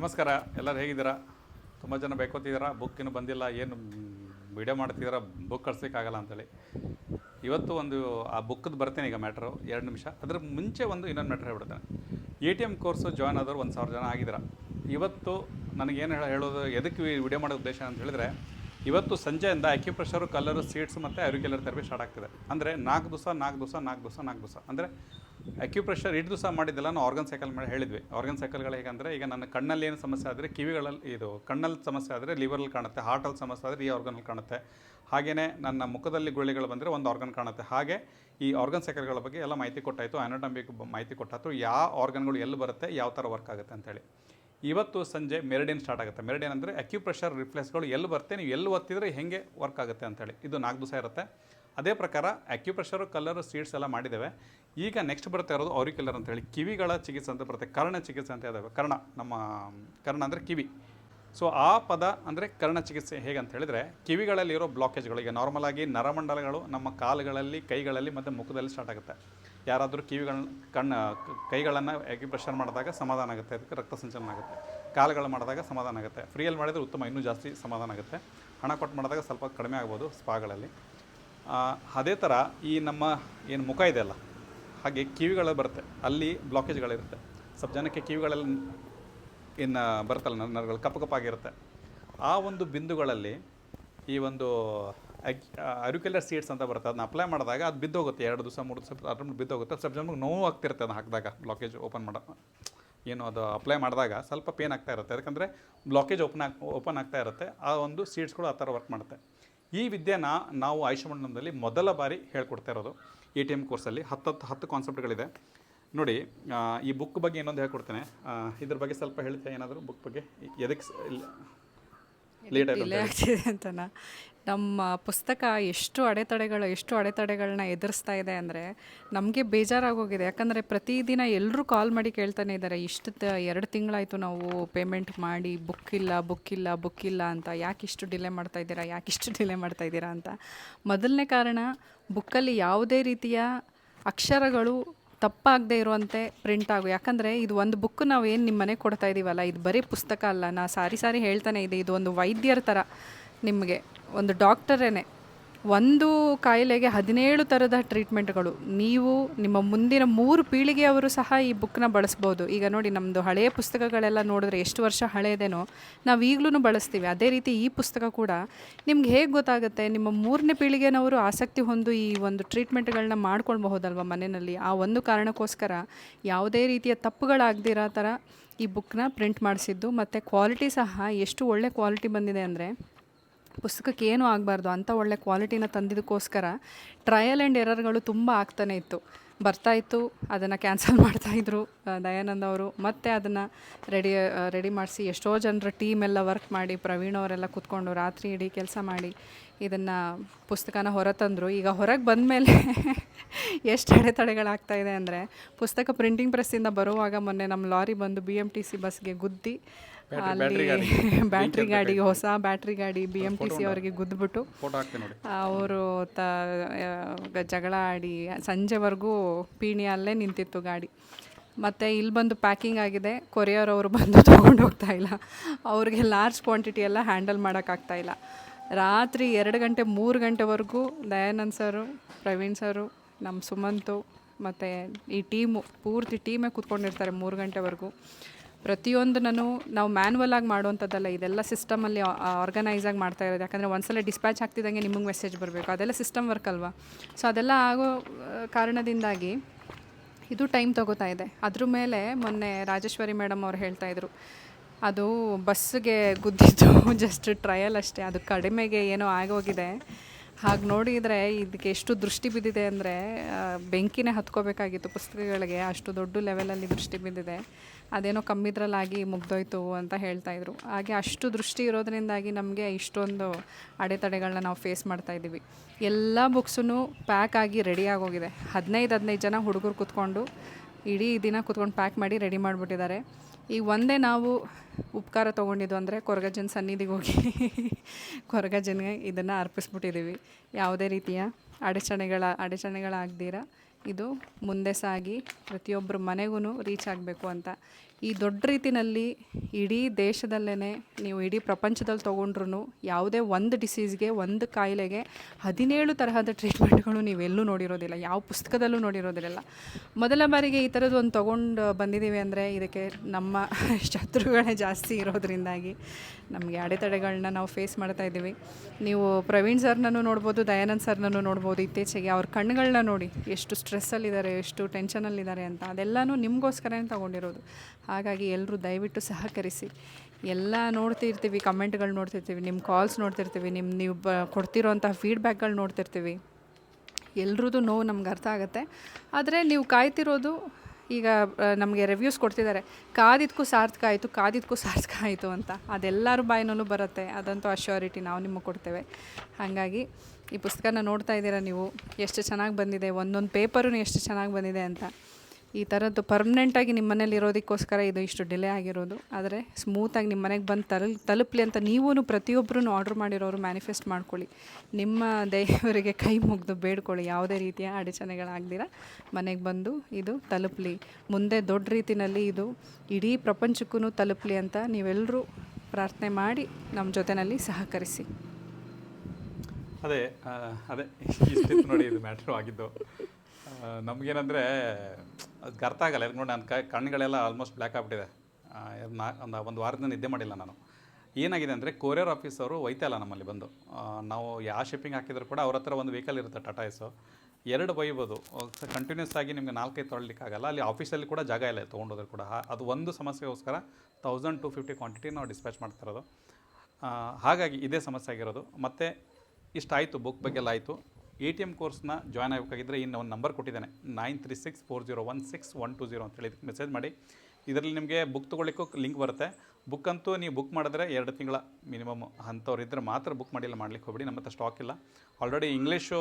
ನಮಸ್ಕಾರ, ಎಲ್ಲರೂ ಹೇಗಿದ್ದೀರಾ? ತುಂಬ ಜನ ಬೇಕೋತಿದ್ದೀರಾ? ಬುಕ್ ಇನ್ನೂ ಬಂದಿಲ್ಲ, ಏನು ವಿಡಿಯೋ ಮಾಡ್ತಿದ್ದೀರಾ? ಬುಕ್ ಕಳ್ಸೋಕ್ಕಾಗಲ್ಲ ಅಂತೇಳಿ. ಇವತ್ತು ಒಂದು, ಆ ಬುಕ್ಕದ್ದು ಬರ್ತೇನೆ ಈಗ ಮ್ಯಾಟ್ರು ಎರಡು ನಿಮಿಷ. ಅದ್ರ ಮುಂಚೆ ಒಂದು ಇನ್ನೊಂದು matter ಹೇಳ್ಬಿಡ್ತೇನೆ. A T M course join ಆದವರು ಒಂದು ಸಾವಿರ ಜನ ಆಗಿದ್ದೀರ? ಇವತ್ತು ನನಗೇನು ಹೇಳ, ಹೇಳೋದು, ಎದಕ್ಕೆ ವಿಡಿಯೋ ಮಾಡೋ ಉದ್ದೇಶ ಅಂತ ಹೇಳಿದ್ರೆ, ಇವತ್ತು ಸಂಜೆಯಿಂದ ಅಕ್ಯುಪ್ರೆಷರು ಕಲರು ಸೀಟ್ಸ್ ಮತ್ತು ಅರಿಕ್ಯುಲರ್ ಥೆರಪಿ ಸ್ಟಾರ್ಟ್ ಆಗ್ತಿದೆ. ಅಂದರೆ ನಾಲ್ಕು ದಿವಸ ನಾಲ್ಕು ದಿವಸ ನಾಲ್ಕು ದಿವಸ ನಾಲ್ಕು ದಿವಸ. ಅಂದರೆ ಅಕ್ಯುಪ್ರೆಷರ್ ಇಟ್ಟು ದಿವಸ ಮಾಡಿದ್ದೆಲ್ಲ, ನಾವು ಆರ್ಗನ್ ಸೈಕಲ್ ಮಾಡಿ ಹೇಳಿದ್ವಿ. ಆರ್ಗನ್ ಸೈಕಲ್ಗಳು ಹೇಗಂದರೆ, ಈಗ ನನ್ನ ಕಣ್ಣಲ್ಲಿ ಏನು ಸಮಸ್ಯೆ ಆದರೆ, ಕಿವಿಗಳಲ್ಲಿ ಇದು ಕಣ್ಣಲ್ಲಿ ಸಮಸ್ಯೆ ಆದರೆ ಲಿವರಲ್ಲಿ ಕಾಣುತ್ತೆ ಹಾರ್ಟಲ್ಲಿ ಸಮಸ್ಯೆ ಆದರೆ ಈ ಆರ್ಗನಲ್ಲಿ ಕಾಣುತ್ತೆ. ಹಾಗೆಯೇ ನನ್ನ ಮುಖದಲ್ಲಿ ಗುಳ್ಳೆಗಳು ಬಂದರೆ ಒಂದು ಆರ್ಗನ್ ಕಾಣುತ್ತೆ. ಹಾಗೆ ಈ ಆರ್ಗನ್ ಸೈಕಲ್ಗಳ ಬಗ್ಗೆ ಎಲ್ಲ ಮಾಹಿತಿ ಕೊಟ್ಟಾಯಿತು ಅನಟಮಿಕ್ ಮಾಹಿತಿ ಕೊಟ್ಟಾಯ್ತು, ಯಾವ ಆರ್ಗನ್ಗಳು ಎಲ್ಲಿ ಬರುತ್ತೆ, ಯಾವ ಥರ ವರ್ಕ್ ಆಗುತ್ತೆ ಅಂತೇಳಿ ಇವತ್ತು ಸಂಜೆ ಮೆರಡಿನ್ ಸ್ಟಾರ್ಟ್ ಆಗುತ್ತೆ. ಮೆರಡಿನ್ ಅಂದರೆ ಅಕ್ಯುಪ್ರೆಷರ್ ರಿಫ್ಲೆಕ್ಸ್ಗಳು ಎಲ್ಲಿ ಬರುತ್ತೆ, ನೀವು ಎಲ್ಲಿ ಒತ್ತಿದ್ರೆ ಹೇಗೆ ವರ್ಕ್ ಆಗುತ್ತೆ ಅಂತೇಳಿ ಇದು ನಾಲ್ಕು ದಿವಸ ಇರುತ್ತೆ. ಅದೇ ಪ್ರಕಾರ ಆಕ್ಯುಪ್ರೆಷರು ಕಲ್ಲರು ಸೀಡ್ಸ್ ಎಲ್ಲ ಮಾಡಿದ್ದೇವೆ. ಈಗ ನೆಕ್ಸ್ಟ್ ಬರ್ತಾ ಇರೋದು ಅಂತ ಹೇಳಿ. ಕಿವಿಗಳ ಚಿಕಿತ್ಸೆ ಅಂತ ಬರುತ್ತೆ. ಕರ್ಣ ಚಿಕಿತ್ಸೆ ಅಂತ ಇದ್ದಾವೆ ಕರ್ಣ, ನಮ್ಮ ಕರ್ಣ ಅಂದರೆ ಕಿವಿ. ಸೊ ಆ ಪದ ಅಂದರೆ ಕರ್ಣ ಚಿಕಿತ್ಸೆ ಹೇಗೆ ಅಂತ ಹೇಳಿದರೆ ಕಿವಿಗಳಲ್ಲಿ ಇರೋ ಬ್ಲಾಕೇಜ್ಗಳು ಈಗ ನಾರ್ಮಲ್ ಆಗಿ ನರಮಂಡಲಗಳು ನಮ್ಮ ಕಾಲುಗಳಲ್ಲಿ, ಕೈಗಳಲ್ಲಿ ಮತ್ತು ಮುಖದಲ್ಲಿ ಸ್ಟಾರ್ಟ್ ಆಗುತ್ತೆ. ಯಾರಾದರೂ ಕಿವಿಗಳನ್ನ, ಕಣ್ಣು, ಕೈಗಳನ್ನು ಪ್ರೆಷರ್ ಮಾಡಿದಾಗ ಸಮಾಧಾನ ಆಗುತ್ತೆ. ಅದಕ್ಕೆ ರಕ್ತ ಸಂಚಲನ ಆಗುತ್ತೆ. ಕಾಲುಗಳು ಮಾಡಿದಾಗ ಸಮಾಧಾನ ಆಗುತ್ತೆ. ಫ್ರೀಯಲ್ಲಿ ಮಾಡಿದರೆ ಉತ್ತಮ. ಇನ್ನೂ ಜಾಸ್ತಿ ಸಮಾಧಾನ ಆಗುತ್ತೆ. ಹಣ ಕೊಟ್ಟು ಮಾಡಿದಾಗ ಸ್ವಲ್ಪ ಕಡಿಮೆ ಆಗ್ಬೋದು ಸ್ಪಾಗಳಲ್ಲಿ ಅದೇ ಥರ ಈ ನಮ್ಮ ಏನು ಮುಖ ಇದೆಯಲ್ಲ ಹಾಗೆ ಕಿವಿಗಳು ಬರುತ್ತೆ, ಅಲ್ಲಿ ಬ್ಲಾಕೇಜ್ಗಳಿರುತ್ತೆ ಸ್ವಲ್ಪ ಜನಕ್ಕೆ ಕಿವಿಗಳಲ್ಲಿ ಇನ್ನು ಬರುತ್ತಲ್ಲ ನರ್- ನರಗಳು, ಕಪ್ಪು ಕಪ್ಪಾಗಿರುತ್ತೆ. ಆ ಒಂದು ಬಿಂದುಗಳಲ್ಲಿ ಈ ಒಂದು ಅರಿಕ್ಯುಲರ್ ಸೀಡ್ಸ್ ಅಂತ ಬರುತ್ತೆ ಅದನ್ನ ಅಪ್ಲೈ ಮಾಡಿದಾಗ ಅದು ಬಿದ್ದೋಗುತ್ತೆ, ಎರಡು ದಿವಸ, ಮೂರು ದಿವಸ, ಅದ್ರ ಬಿದ್ದೋಗುತ್ತೆ. ಸ್ವಲ್ಪ ಜನಕ್ಕೆ ನೋವು ಆಗ್ತಿರುತ್ತೆ ಅದನ್ನ ಹಾಕಿದಾಗ ಬ್ಲಾಕೇಜ್ ಓಪನ್ ಮಾಡೋ, ಏನು ಅದು ಅಪ್ಲೈ ಮಾಡಿದಾಗ ಸ್ವಲ್ಪ ಪೇನ್ ಆಗ್ತಾ ಇರುತ್ತೆ. ಯಾಕಂದರೆ ಬ್ಲಾಕೇಜ್ ಓಪನ್ ಆಗಿ ಓಪನ್ ಆಗ್ತಾ ಇರುತ್ತೆ. ಆ ಒಂದು ಸೀಡ್ಸ್ಗಳು ಆ ಥರ ವರ್ಕ್ ಮಾಡುತ್ತೆ. ಈ ವಿದ್ಯೆನ ನಾವು ಆಯುಷ್ಮಂಡಲದಲ್ಲಿ ಮೊದಲ ಬಾರಿ ಹೇಳ್ಕೊಡ್ತಾ ಇರೋದು. ಎ ಟಿ ಎಂ ಕೋರ್ಸಲ್ಲಿ ಹತ್ತತ್ತು ಹತ್ತು ಕಾನ್ಸೆಪ್ಟ್ಗಳಿದೆ. ನೋಡಿ ಈ ಬುಕ್ ಬಗ್ಗೆ ಇನ್ನೊಂದು ಹೇಳ್ಕೊಡ್ತೇನೆ. ಇದ್ರ ಬಗ್ಗೆ ಸ್ವಲ್ಪ ಹೇಳ್ತೀಯ ಏನಾದರೂ ಬುಕ್ ಬಗ್ಗೆ? ಎದಕ್ಕೆ ಲೇಟ್ ಡಿಲೇ ಆಗ್ತಿದೆ ಅಂತನಾ? ನಮ್ಮ ಪುಸ್ತಕ ಎಷ್ಟು ಅಡೆತಡೆಗಳು ಎಷ್ಟು ಅಡೆತಡೆಗಳನ್ನ ಎದುರಿಸ್ತಾ ಇದೆ ಅಂದರೆ ನಮಗೆ ಬೇಜಾರಾಗೋಗಿದೆ. ಯಾಕಂದರೆ ಪ್ರತಿದಿನ ಎಲ್ಲರೂ ಕಾಲ್ ಮಾಡಿ ಕೇಳ್ತಾನೆ ಇದ್ದಾರೆ. ಇಷ್ಟು ತ- ಎರಡು ತಿಂಗಳಾಯಿತು ನಾವು ಪೇಮೆಂಟ್ ಮಾಡಿ ಬುಕ್ ಇಲ್ಲ ಬುಕ್ ಇಲ್ಲ ಬುಕ್ ಇಲ್ಲ ಅಂತ. ಯಾಕೆ ಇಷ್ಟು ಡಿಲೇ ಮಾಡ್ತಾ ಇದ್ದೀರಾ? ಯಾಕೆ ಇಷ್ಟು ಡಿಲೇ ಮಾಡ್ತಾ ಇದ್ದೀರಾ ಅಂತ. ಮೊದಲನೇ ಕಾರಣ ಬುಕ್ಕಲ್ಲಿ ಯಾವುದೇ ರೀತಿಯ ಅಕ್ಷರಗಳು ತಪ್ಪಾಗದೇ ಇರುವಂತೆ ಪ್ರಿಂಟ್ ಆಗು. ಯಾಕಂದರೆ ಇದು ಒಂದು ಬುಕ್ ನಾವು ಏನು ನಿಮ್ಮ ಮನೆಗೆ ಕೊಡ್ತಾ ಇದ್ದೀವಲ್ಲ ಇದು ಬರೀ ಪುಸ್ತಕ ಅಲ್ಲ. ನಾ ಸಾರಿ ಸಾರಿ ಹೇಳ್ತಾನೆ ಇದೆ ಇದು ಒಂದು ವೈದ್ಯರ ಥರ ನಿಮಗೆ. ಒಂದು ಡಾಕ್ಟರೇನೆ ಒಂದು ಕಾಯಿಲೆಗೆ ಹದಿನೇಳು ಥರದ ಟ್ರೀಟ್ಮೆಂಟ್ಗಳು. ನೀವು ನಿಮ್ಮ ಮುಂದಿನ ಮೂರು ಪೀಳಿಗೆಯವರು ಸಹ ಈ ಬುಕ್ನ ಬಳಸ್ಬೋದು. ಈಗ ನೋಡಿ ನಮ್ಮದು ಹಳೆಯ ಪುಸ್ತಕಗಳೆಲ್ಲ ನೋಡಿದ್ರೆ ಎಷ್ಟು ವರ್ಷ ಹಳೆಯದೇನೋ ನಾವು ಈಗಲೂ ಬಳಸ್ತೀವಿ. ಅದೇ ರೀತಿ ಈ ಪುಸ್ತಕ ಕೂಡ ನಿಮ್ಗೆ ಹೇಗೆ ಗೊತ್ತಾಗುತ್ತೆ? ನಿಮ್ಮ ಮೂರನೇ ಪೀಳಿಗೆನವರು ಆಸಕ್ತಿ ಹೊಂದು ಈ ಒಂದು ಟ್ರೀಟ್ಮೆಂಟ್ಗಳನ್ನ ಮಾಡ್ಕೊಳ್ಬಹುದಲ್ವ ಮನೆಯಲ್ಲಿ? ಆ ಒಂದು ಕಾರಣಕ್ಕೋಸ್ಕರ ಯಾವುದೇ ರೀತಿಯ ತಪ್ಪುಗಳಾಗದಿರೋ ಥರ ಈ ಬುಕ್ನ ಪ್ರಿಂಟ್ ಮಾಡಿಸಿದ್ದು, ಮತ್ತು ಕ್ವಾಲಿಟಿ ಸಹ ಎಷ್ಟು ಒಳ್ಳೆ ಕ್ವಾಲಿಟಿ ಬಂದಿದೆ ಅಂದರೆ ಪುಸ್ತಕಕ್ಕೆ ಏನೂ ಆಗಬಾರ್ದು ಅಂಥ ಒಳ್ಳೆ ಕ್ವಾಲಿಟಿನ ತಂದಿದ್ದಕ್ಕೋಸ್ಕರ ಟ್ರಯಲ್ ಆ್ಯಂಡ್ ಎರರ್ಗಳು ತುಂಬ ಆಗ್ತಾನೆ ಇತ್ತು. ಬರ್ತಾ ಇತ್ತು, ಅದನ್ನು ಕ್ಯಾನ್ಸಲ್ ಮಾಡ್ತಾಯಿದ್ರು ದಯಾನಂದ್ ಅವರು. ಮತ್ತೆ ಅದನ್ನು ರೆಡಿ ರೆಡಿ ಮಾಡಿಸಿ ಎಷ್ಟೋ ಜನರ ಟೀಮ್ ಎಲ್ಲ ವರ್ಕ್ ಮಾಡಿ ಪ್ರವೀಣ್ ಅವರೆಲ್ಲ ಕೂತ್ಕೊಂಡು ರಾತ್ರಿ ಇಡೀ ಕೆಲಸ ಮಾಡಿ ಇದನ್ನು ಪುಸ್ತಕನ ಹೊರತಂದರು. ಈಗ ಹೊರಗೆ ಬಂದ ಮೇಲೆ ಎಷ್ಟು ಅಡೆತಡೆಗಳಾಗ್ತಾ ಇದೆ ಅಂದರೆ ಪುಸ್ತಕ ಪ್ರಿಂಟಿಂಗ್ ಪ್ರೆಸ್ಸಿಂದ ಬರುವಾಗ ಮೊನ್ನೆ ನಮ್ಮ ಲಾರಿ ಬಂದು ಬಿ ಎಂ ಟಿ ಸಿ ಬಸ್ಗೆ ಗುದ್ದಿ ಅಲ್ಲಿ ಬ್ಯಾಟ್ರಿ ಗಾಡಿಗೆ ಹೊಸ ಬ್ಯಾಟ್ರಿ ಗಾಡಿ ಬಿ ಎಂ ಟಿ ಸಿ ಅವರಿಗೆ ಗುದ್ದುಬಿಟ್ಟು ಅವರು ತ ಜಗಳ ಆಡಿ ಸಂಜೆವರೆಗೂ ಪೀಣಿ ಅಲ್ಲೇ ನಿಂತಿತ್ತು ಗಾಡಿ. ಮತ್ತು ಇಲ್ಲಿ ಬಂದು ಪ್ಯಾಕಿಂಗ್ ಆಗಿದೆ. ಕೊರಿಯರ್ ಅವರು ಬಂದು ತೊಗೊಂಡು ಹೋಗ್ತಾ ಇಲ್ಲ. ಅವ್ರಿಗೆ ಲಾರ್ಜ್ ಕ್ವಾಂಟಿಟಿ ಎಲ್ಲ ಹ್ಯಾಂಡಲ್ ಮಾಡೋಕ್ಕಾಗ್ತಾ ಇಲ್ಲ. ರಾತ್ರಿ ಎರಡು ಗಂಟೆ ಮೂರು ಗಂಟೆವರೆಗೂ ದಯಾನಂದ್ ಸರು, ಪ್ರವೀಣ್ ಸರು ನಮ್ಮ ಸುಮಂತು ಮತ್ತು ಈ ಟೀಮು, ಪೂರ್ತಿ ಟೀಮೇ ಕೂತ್ಕೊಂಡಿರ್ತಾರೆ ಮೂರು ಗಂಟೆವರೆಗೂ. ಪ್ರತಿಯೊಂದನ್ನು ನಾವು ಮ್ಯಾನ್ಯಲ್ ಆಗಿ ಮಾಡುವಂಥದ್ದಲ್ಲ, ಇದೆಲ್ಲ ಸಿಸ್ಟಮಲ್ಲಿ ಆರ್ಗನೈಸ್ ಆಗಿ ಮಾಡ್ತಾ ಇರೋದು. ಯಾಕಂದರೆ ಒಂದ್ಸಲ ಡಿಸ್ಪ್ಯಾಚ್ ಆಗ್ತಿದ್ದಂಗೆ ನಿಮಗೆ ಮೆಸೇಜ್ ಬರಬೇಕು. ಅದೆಲ್ಲ ಸಿಸ್ಟಮ್ ವರ್ಕ್ ಅಲ್ವಾ? ಸೊ ಅದೆಲ್ಲ ಆಗೋ ಕಾರಣದಿಂದಾಗಿ ಇದು ಟೈಮ್ ತಗೋತಾ ಇದೆ. ಅದ್ರ ಮೇಲೆ ಮೊನ್ನೆ ರಾಜೇಶ್ವರಿ ಮೇಡಮ್ ಅವ್ರು ಹೇಳ್ತಾ ಇದ್ರು. ಅದು ಬಸ್ಸಿಗೆ ಗುದ್ದಿದ್ದು ಜಸ್ಟ್ ಟ್ರಯಲ್ ಅಷ್ಟೇ. ಅದು ಕಡಿಮೆಗೆ ಏನೋ ಆಗೋಗಿದೆ. ಹಾಗೆ ನೋಡಿದರೆ ಇದಕ್ಕೆ ಎಷ್ಟು ದೃಷ್ಟಿ ಬಿದ್ದಿದೆ ಅಂದರೆ ಬೆಂಕಿನೇ ಹತ್ಕೋಬೇಕಾಗಿತ್ತು ಪುಸ್ತಕಗಳಿಗೆ. ಅಷ್ಟು ದೊಡ್ಡ ಲೆವೆಲಲ್ಲಿ ದೃಷ್ಟಿ ಬಿದ್ದಿದೆ. ಅದೇನೋ ಕಮ್ಮಿದ್ರಲ್ಲಾಗಿ ಮುಗ್ದೋಯ್ತು ಅಂತ ಹೇಳ್ತಾ ಇದ್ರು. ಹಾಗೆ ಅಷ್ಟು ದೃಷ್ಟಿ ಇರೋದ್ರಿಂದಾಗಿ ನಮಗೆ ಇಷ್ಟೊಂದು ಅಡೆತಡೆಗಳನ್ನ ನಾವು ಫೇಸ್ ಮಾಡ್ತಾ ಇದ್ದೀವಿ. ಎಲ್ಲ ಬುಕ್ಸೂ ಪ್ಯಾಕ್ ಆಗಿ ರೆಡಿ ಆಗೋಗಿದೆ. ಹದಿನೈದು ಹದಿನೈದು ಜನ ಹುಡುಗರು ಕೂತ್ಕೊಂಡು ಇಡೀ ದಿನ ಕೂತ್ಕೊಂಡು ಪ್ಯಾಕ್ ಮಾಡಿ ರೆಡಿ ಮಾಡಿಬಿಟ್ಟಿದ್ದಾರೆ. ಈಗ ಒಂದೇ ನಾವು ಉಪಕಾರ ತೊಗೊಂಡಿದ್ದು ಅಂದರೆ ಕೊರಗಜ್ಜನ ಸನ್ನಿಧಿಗೆ ಹೋಗಿ ಕೊರಗಜ್ಜನಿಗೆ ಇದನ್ನು ಅರ್ಪಿಸ್ಬಿಟ್ಟಿದ್ದೀವಿ. ಯಾವುದೇ ರೀತಿಯ ಅಡಚಣೆಗಳ ಅಡಚಣೆಗಳಾಗ್ದಿರ ಇದು ಮುಂದೆ ಸಾಗಿ ಪ್ರತಿಯೊಬ್ಬರ ಮನೆಗೂ ರೀಚ್ ಆಗಬೇಕು ಅಂತ. ಈ ದೊಡ್ಡ ರೀತಿನಲ್ಲಿ ಇಡೀ ದೇಶದಲ್ಲೇ ನೀವು ಇಡೀ ಪ್ರಪಂಚದಲ್ಲಿ ತೊಗೊಂಡ್ರು ಯಾವುದೇ ಒಂದು ಡಿಸೀಸ್ಗೆ ಒಂದು ಕಾಯಿಲೆಗೆ ಹದಿನೇಳು ತರಹದ ಟ್ರೀಟ್ಮೆಂಟ್ಗಳು ನೀವೆಲ್ಲೂ ನೋಡಿರೋದಿಲ್ಲ. ಯಾವ ಪುಸ್ತಕದಲ್ಲೂ ನೋಡಿರೋದಿಲ್ಲ. ಮೊದಲ ಬಾರಿಗೆ ಈ ಥರದ್ದು ಒಂದು ತೊಗೊಂಡು ಬಂದಿದ್ದೀವಿ ಅಂದರೆ ಇದಕ್ಕೆ ನಮ್ಮ ಶತ್ರುಗಳೇ ಜಾಸ್ತಿ ಇರೋದ್ರಿಂದಾಗಿ ನಮಗೆ ಅಡೆತಡೆಗಳನ್ನ ನಾವು ಫೇಸ್ ಮಾಡ್ತಾ ಇದ್ದೀವಿ. ನೀವು ಪ್ರವೀಣ್ ಸರ್ನೂ ನೋಡ್ಬೋದು, ದಯಾನಂದ್ ಸರ್ನೂ ನೋಡ್ಬೋದು, ಇತ್ತೀಚೆಗೆ ಅವ್ರ ಕಣ್ಣುಗಳನ್ನ ನೋಡಿ ಎಷ್ಟು ಸ್ಟ್ರೆಸ್ಸಲ್ಲಿದ್ದಾರೆ, ಎಷ್ಟು ಟೆನ್ಷನಲ್ಲಿದ್ದಾರೆ ಅಂತ, ಅದೆಲ್ಲನೂ ನಿಮಗೋಸ್ಕರನೇ ತೊಗೊಂಡಿರೋದು. ಹಾಗಾಗಿ ಎಲ್ಲರೂ ದಯವಿಟ್ಟು ಸಹಕರಿಸಿ. ಎಲ್ಲ ನೋಡ್ತಿರ್ತೀವಿ, ಕಮೆಂಟ್ಗಳು ನೋಡ್ತಿರ್ತೀವಿ ನಿಮ್ಮ ಕಾಲ್ಸ್ ನೋಡ್ತಿರ್ತೀವಿ ನಿಮ್ಮ ನೀವು ಬ ಕೊಡ್ತಿರೋಂಥ ಫೀಡ್ಬ್ಯಾಕ್ಗಳು ನೋಡ್ತಿರ್ತೀವಿ. ಎಲ್ರದ್ದು ನೋವು ನಮ್ಗೆ ಅರ್ಥ ಆಗುತ್ತೆ. ಆದರೆ ನೀವು ಕಾಯ್ತಿರೋದು, ಈಗ ನಮಗೆ ರಿವ್ಯೂಸ್ ಕೊಡ್ತಿದ್ದಾರೆ ಕಾದಿದ್ದಕ್ಕೂ ಸಾರ್ಥಕ ಆಯಿತು ಕಾದಿದ್ದಕ್ಕೂ ಸಾರ್ಥಕ ಆಯಿತು ಅಂತ. ಅದೆಲ್ಲರೂ ಬಾಯಿನಲ್ಲೂ ಬರುತ್ತೆ. ಅದಂತೂ ಅಶ್ಯೂರಿಟಿ ನಾವು ನಿಮಗೆ ಕೊಡ್ತೇವೆ. ಹಾಗಾಗಿ ಈ ಪುಸ್ತಕನ ನೋಡ್ತಾ ಇದ್ದೀರಾ ನೀವು? ಎಷ್ಟು ಚೆನ್ನಾಗಿ ಬಂದಿದೆ, ಒಂದೊಂದು ಪೇಪರೂ ಎಷ್ಟು ಚೆನ್ನಾಗಿ ಬಂದಿದೆ ಅಂತ. ಈ ಥರದ್ದು ಪರ್ಮನೆಂಟಾಗಿ ನಿಮ್ಮ ಮನೇಲಿ ಇರೋದಕ್ಕೋಸ್ಕರ ಇದು ಇಷ್ಟು ಡಿಲೇ ಆಗಿರೋದು. ಆದರೆ ಸ್ಮೂತಾಗಿ ನಿಮ್ಮ ಮನೆಗೆ ಬಂದು ತಲು, ತಲುಪಲಿ ಅಂತ ನೀವೂ ಪ್ರತಿಯೊಬ್ಬರೂ ಆರ್ಡ್ರ್ ಮಾಡಿರೋರು ಮ್ಯಾನಿಫೆಸ್ಟ್ ಮಾಡ್ಕೊಳ್ಳಿ. ನಿಮ್ಮ ದೇವರಿಗೆ ಕೈ ಮುಗಿದು ಬೇಡ್ಕೊಳ್ಳಿ. ಯಾವುದೇ ರೀತಿಯ ಅಡಚಣೆಗಳಾಗ್ದಿರ ಮನೆಗೆ ಬಂದು ಇದು ತಲುಪಲಿ. ಮುಂದೆ ದೊಡ್ಡ ರೀತಿಯಲ್ಲಿ ಇದು ಇಡೀ ಪ್ರಪಂಚಕ್ಕೂ ತಲುಪಲಿ ಅಂತ ನೀವೆಲ್ಲರೂ ಪ್ರಾರ್ಥನೆ ಮಾಡಿ ನಮ್ಮ ಜೊತೆಯಲ್ಲಿ ಸಹಕರಿಸಿ. ಅದೇ ಅದೇ ಇಷ್ಟಿತ್ತು ನೋಡಿ ಇದು ಮ್ಯಾಟ್ರು ಆಗಿದ್ದು. ನಮಗೇನಂದರೆ ಅದಕ್ಕೆ ಅರ್ಥ ಆಗಲ್ಲ. ನೋಡಿ ನನ್ನ ಕಣ್ಣುಗಳೆಲ್ಲ ಆಲ್ಮೋಸ್ಟ್ ಬ್ಲ್ಯಾಕ್ ಆಗ್ಬಿಟ್ಟಿದೆ. ನಾ, ಒಂದು ಒಂದು ವಾರದಿಂದ ನಿದ್ದೆ ಮಾಡಿಲ್ಲ ನಾನು. ಏನಾಗಿದೆ ಅಂದರೆ ಕೊರಿಯರ್ ಆಫೀಸ್ ಅವರು ಇಲ್ಲ ನಮ್ಮಲ್ಲಿ ಬಂದು. ನಾವು ಯಾವ ಶಿಪ್ಪಿಂಗ್ ಹಾಕಿದ್ರು ಕೂಡ ಅವ್ರ ಹತ್ರ ಒಂದು ವೆಹಿಕಲ್ ಇರುತ್ತೆ ಟಾಟಾ ಎಸು ಎರಡು ಒಯ್ಬೋದು. ಕಂಟಿನ್ಯೂಸ್ ಆಗಿ ನಿಮಗೆ ನಾಲ್ಕೈದು ಆಗಲ್ಲ. ಅಲ್ಲಿ ಆಫೀಸಲ್ಲಿ ಕೂಡ ಜಾಗ ಇಲ್ಲ, ತೊಗೊಂಡೋದ್ರು ಕೂಡ. ಅದು ಒಂದು ಸಮಸ್ಯೆಗೋಸ್ಕರ ತೌಸಂಡ್ ಟು ಫಿಫ್ಟಿ ಕ್ವಾಂಟಿಟಿ ನಾವು ಡಿಸ್ಪ್ಯಾಚ್ ಮಾಡ್ತಿರೋದು ಹಾಗಾಗಿ ಇದೇ ಸಮಸ್ಯೆ ಆಗಿರೋದು. ಮತ್ತು ಇಷ್ಟಾಯಿತು ಬುಕ್ ಬಗ್ಗೆ ಎಲ್ಲ ಆಯಿತು. ಎ ಟಿ ಎಂ ಕೋರ್ಸ್ನ ಜಾಯ್ನ್ ಆಗಬೇಕಾಗಿದ್ದರೆ ಇನ್ನು ಒಂದು ನಂಬರ್ ಕೊಟ್ಟಿದ್ದಾನೆ. Nine three six four zero one six one two zero ಅಂತೇಳಿ ಇದಕ್ಕೆ ಮೆಸೇಜ್ ಮಾಡಿ. ಇದರಲ್ಲಿ ನಿಮಗೆ ಬುಕ್ ತೊಗೊಳ್ಳಿಕ್ಕೂ ಲಿಂಕ್ ಬರುತ್ತೆ. ಬುಕ್ ಅಂತೂ ನೀವು ಬುಕ್ ಮಾಡಿದ್ರೆ ಎರಡು ತಿಂಗಳ ಮಿನಿಮಮ್ ಅಂಥವ್ರು ಇದ್ದರೆ ಮಾತ್ರ ಬುಕ್ ಮಾಡಿಲ್ಲ, ಮಾಡ್ಲಿಕ್ಕೆ ಹೋಗ್ಬಿಡಿ. ನಮ್ಮ ಹತ್ರ ಸ್ಟಾಕ್ ಇಲ್ಲ. ಆಲ್ರೆಡಿ ಇಂಗ್ಲೀಷು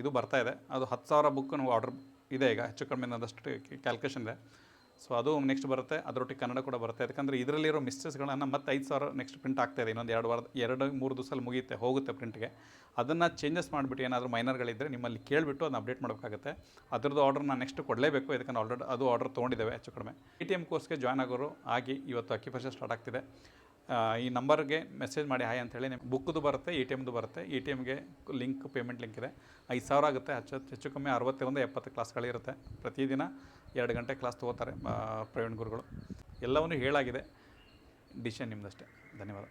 ಇದು ಬರ್ತಾ ಇದೆ. ಅದು ಹತ್ತು ಸಾವಿರ ಬುಕ್ ಆರ್ಡರ್ ಇದೆ ಈಗ. ಹೆಚ್ಚು ಕಡಿಮೆ ಅನ್ನೋದಷ್ಟು ಕ್ಯಾಲ್ಕುಲೇಷನ್ ಇದೆ. ಸೊ ಅದು ನೆಕ್ಸ್ಟ್ ಬರುತ್ತೆ. ಅದರೊಟ್ಟಿಗೆ ಕನ್ನಡ ಕೂಡ ಬರುತ್ತೆ. ಯಾಕಂದರೆ ಇದರಲ್ಲಿರೋ ಮಿಸ್ಟೇಕ್ಸ್ಗಳನ್ನು ಮತ್ತೆ ಐದು ಸಾವಿರ ನೆಕ್ಸ್ಟ್ ಪ್ರಿಂಟ್ ಆಗ್ತಾ ಇದೆ. ಇನ್ನೊಂದು ಎರಡು ವಾರ ಎರಡು, ಮೂರು ದಿವಸಲ್ಲಿ ಮುಗಿಯುತ್ತೆ, ಹೋಗುತ್ತೆ ಪ್ರಿಂಟ್ಗೆ ಅದನ್ನು ಚೇಂಜಸ್ ಮಾಡಿಬಿಟ್ಟು ಏನಾದರೂ ಮೈನರ್ಗಳಿದ್ದರೆ ನಿಮ್ಮಲ್ಲಿ ಕೇಳಿಬಿಟ್ಟು ಅದನ್ನ ಅಪ್ಡೇಟ್ ಮಾಡಬೇಕಾಗುತ್ತೆ. ಅದರದ್ದು ಆರ್ಡರ್ ನಾನು ನೆಕ್ಸ್ಟ್ ಕೊಡಲೇಬೇಕು. ಯಾಕಂದ್ರೆ ಆಲ್ರೆಡಿ ಅದು ಆರ್ಡರ್ ತೊಗೊಂಡಿದ್ದೇವೆ ಹೆಚ್ಚು ಕಡಿಮೆ. ಎ ಟಿ ಎಂ ಕೋರ್ಸ್ಗೆ ಜಾಯ್ನ್ ಆಗೋರು ಆಗಿ ಇವತ್ತು ಅಕ್ಕಿ ಪರಿಷೆ ಸ್ಟಾರ್ಟ್ ಆಗ್ತಿದೆ. ಈ ನಂಬರ್ಗೆ ಮೆಸೇಜ್ ಮಾಡಿ ಹಾಯ್ ಅಂತೇಳಿ ನಿಮ್ಮ ಬುಕ್ದು ಬರುತ್ತೆ, ಎ ಟಿ ಎಮ್ದು ಬರುತ್ತೆ. ಎ ಟಿ ಎಮ್ಗೆ ಲಿಂಕ್, ಪೇಮೆಂಟ್ ಲಿಂಕ್ ಇದೆ. ಐದು ಸಾವಿರ ಆಗುತ್ತೆ. ಹೆಚ್ಚು ಹೆಚ್ಚು ಕಮ್ಮಿ ಅರವತ್ತರಿಂದ ಎಪ್ಪತ್ತು ಕ್ಲಾಸ್ಗಳಿರುತ್ತೆ ಪ್ರತಿದಿನ ಎರಡು ಗಂಟೆ ಕ್ಲಾಸ್ ತೊಗೋತಾರೆ ಪ್ರವೀಣ್ ಗುರುಗಳು. ಎಲ್ಲವನ್ನೂ ಹೇಳಾಗಿದೆ. ಡಿಸಿಷನ್ ನಿಮ್ಮದಷ್ಟೇ ಧನ್ಯವಾದ.